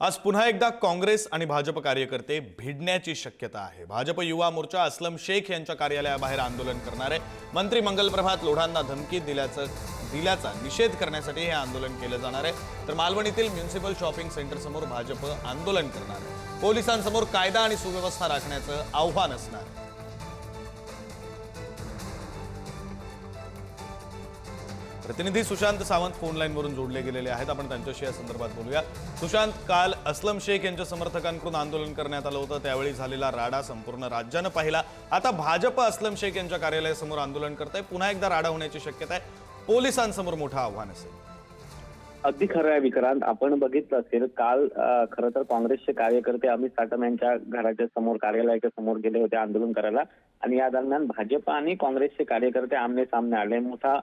आज पुन्हा एकदा काँग्रेस आणि भाजप कार्यकर्ते भिडण्याची शक्यता आहे. भाजप युवा मोर्चा असलम शेख यांच्या कार्यालयाबाहेर आंदोलन करणार आहे. मंत्री मंगल प्रभात लोढांना धमकी दिल्याचं दिल्याचा निषेध करण्यासाठी हे आंदोलन केलं जाणार आहे. तर मालवणीतील म्युन्सिपल शॉपिंग सेंटरसमोर भाजप आंदोलन करणार आहे. पोलिसांसमोर कायदा आणि सुव्यवस्था राखण्याचं आव्हान असणार आहे. प्रतिनिधी सुशांत सावंत फोन लाईनवरून जोडले गेलेले आहेत. आपण त्यांच्याशी या संदर्भात बोलूया. सुशांत काल अस्लम शेख यांच्या समर्थकांकडून आंदोलन करण्यात आलं होतं. त्यावेळी झालेला राडा संपूर्ण राज्यानं पाहिला. आता भाजप अस्लम शेख यांच्या कार्यालयासमोर आंदोलन करत आहे पुन्हा एकदा राडा होण्याची शक्यता आहे. पोलिसांसमोर मोठं आव्हान असेल. अगदी खरं आहे विक्रांत. आपण बघितलं असेल काल खरं तर काँग्रेसचे कार्यकर्ते अमित साटम यांच्या घराच्या समोर कार्यालयाच्या समोर गेले होते आंदोलन करायला. आणि या दरम्यान भाजप आणि काँग्रेसचे कार्यकर्ते आमने सामने आले. मोठा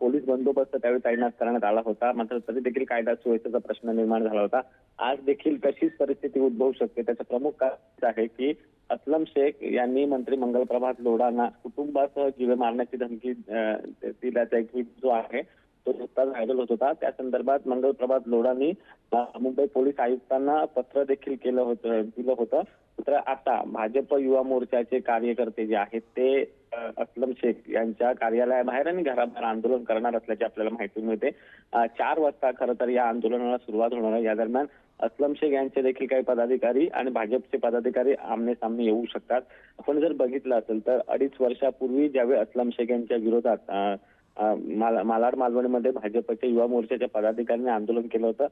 पोलीस बंदोबस्त त्यावेळी तैनात करण्यात आला होता. मात्र तरी देखील कायदा सुव्यवस्थेचा प्रश्न निर्माण झाला होता. आज देखील तशीच परिस्थिती उद्भवू शकते. त्याचं प्रमुख कारण आहे की असलम शेख यांनी मंत्री मंगल प्रभात लोढांना कुटुंबासह जीवे मारण्याची धमकी दिल्याचा एक जो आहे. नुकताच व्हायरल होत होता. त्या संदर्भात मंगल प्रभात लोढांनी मुंबई पोलीस आयुक्तांना पत्र देखील केलं होतं दिलं होतं. तर आता भाजप युवा मोर्चाचे कार्यकर्ते जे आहेत ते असलम शेख यांच्या कार्यालयाबाहेर आणि घराबाहेर आंदोलन करणार असल्याची आपल्याला माहिती मिळते. चार वाजता खरं तर या आंदोलनाला सुरुवात होणार आहे. या दरम्यान असलम शेख यांचे देखील काही पदाधिकारी आणि भाजपचे पदाधिकारी आमने सामने येऊ शकतात. आपण जर बघितलं असेल तर अडीच वर्षापूर्वी ज्यावेळी असलम शेख यांच्या विरोधात माला- मालाड मालवणीमध्ये भाजपच्या युवा मोर्चाच्या पदाधिकाऱ्यांनी आंदोलन केलं होतं.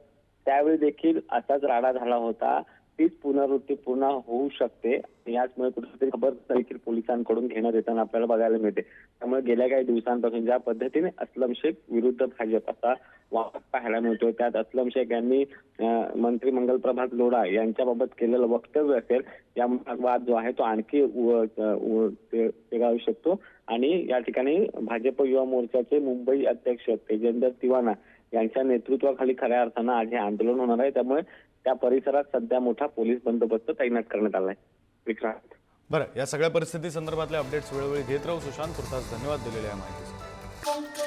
त्यावेळी देखील असाच राडा झाला होता. तीच पुनरावृत्ती पुन्हा होऊ शकते. याचमुळे कुठेतरी खबर देखील पोलिसांकडून घेण्यात येताना आपल्याला बघायला मिळते. त्यामुळे गेल्या काही दिवसांपासून ज्या पद्धतीने असलम शेख विरुद्ध भाजप असा वाद पाहायला मिळतो त्यात असलम शेख यांनी मंत्रीमंगल मंत्री मंगल प्रभात लोढा यांच्याबाबत केलेलं वक्तव्य असेल या वाद जो आहे तो आणखी उ- ते- शकतो. आणि या ठिकाणी भाजप युवा मोर्चाचे मुंबई अध्यक्ष तेजेंद्र तिवाना यांच्या नेतृत्वाखाली खऱ्या अर्थानं आज हे आंदोलन होणार आहे. त्यामुळे त्या परिसरात सध्या मोठा पोलीस बंदोबस्त तैनात करण्यात आलाय. विक्रांत. बरं या सगळ्या परिस्थिती संदर्भातले अपडेट्स वेळोवेळी घेत राहू. सुशांत तुर्तास धन्यवाद दिलेल्या या माहितीसाठी.